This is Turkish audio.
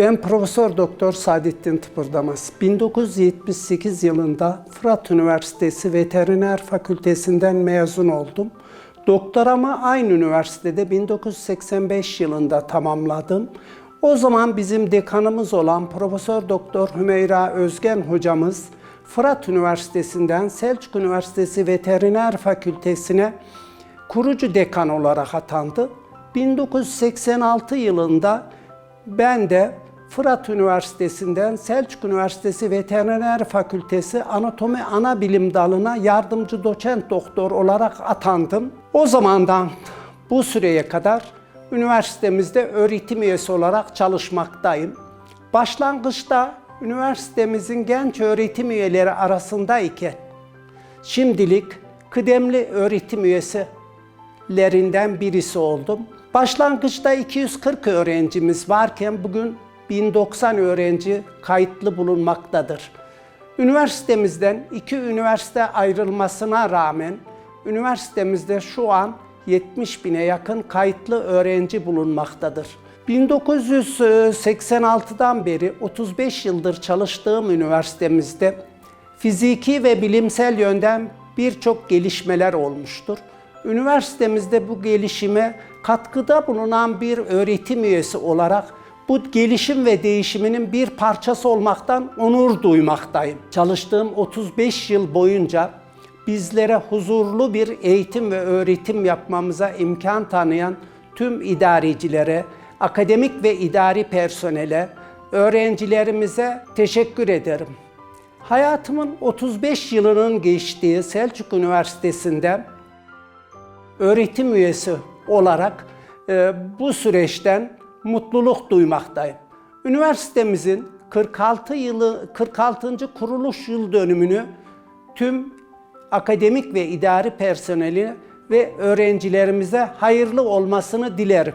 Ben Profesör Doktor Saadettin Tıpırdamaz. 1978 yılında Fırat Üniversitesi Veteriner Fakültesinden mezun oldum. Doktoramı aynı üniversitede 1985 yılında tamamladım. O zaman bizim dekanımız olan Profesör Doktor Hümeyra Özgen hocamız Fırat Üniversitesi'nden Selçuk Üniversitesi Veteriner Fakültesine kurucu dekan olarak atandı. 1986 yılında ben de Fırat Üniversitesi'nden Selçuk Üniversitesi Veteriner Fakültesi Anatomi Ana Bilim Dalı'na yardımcı doçent doktor olarak atandım. O zamandan bu süreye kadar üniversitemizde öğretim üyesi olarak çalışmaktayım. Başlangıçta üniversitemizin genç öğretim üyeleri arasındayken şimdilik kıdemli öğretim üyesilerinden birisi oldum. Başlangıçta 240 öğrencimiz varken bugün 1090 öğrenci kayıtlı bulunmaktadır. Üniversitemizden iki üniversite ayrılmasına rağmen üniversitemizde şu an 70 bine yakın kayıtlı öğrenci bulunmaktadır. 1986'dan beri 35 yıldır çalıştığım üniversitemizde fiziki ve bilimsel yönden birçok gelişmeler olmuştur. Üniversitemizde bu gelişime katkıda bulunan bir öğretim üyesi olarak bu gelişim ve değişiminin bir parçası olmaktan onur duymaktayım. Çalıştığım 35 yıl boyunca bizlere huzurlu bir eğitim ve öğretim yapmamıza imkan tanıyan tüm idarecilere, akademik ve idari personele, öğrencilerimize teşekkür ederim. Hayatımın 35 yılının geçtiği Selçuk Üniversitesi'nde öğretim üyesi olarak e, bu süreçten mutluluk duymaktayım. Üniversitemizin 46 yılı 46. kuruluş yıl dönümünü tüm akademik ve idari personeli ve öğrencilerimize hayırlı olmasını dilerim.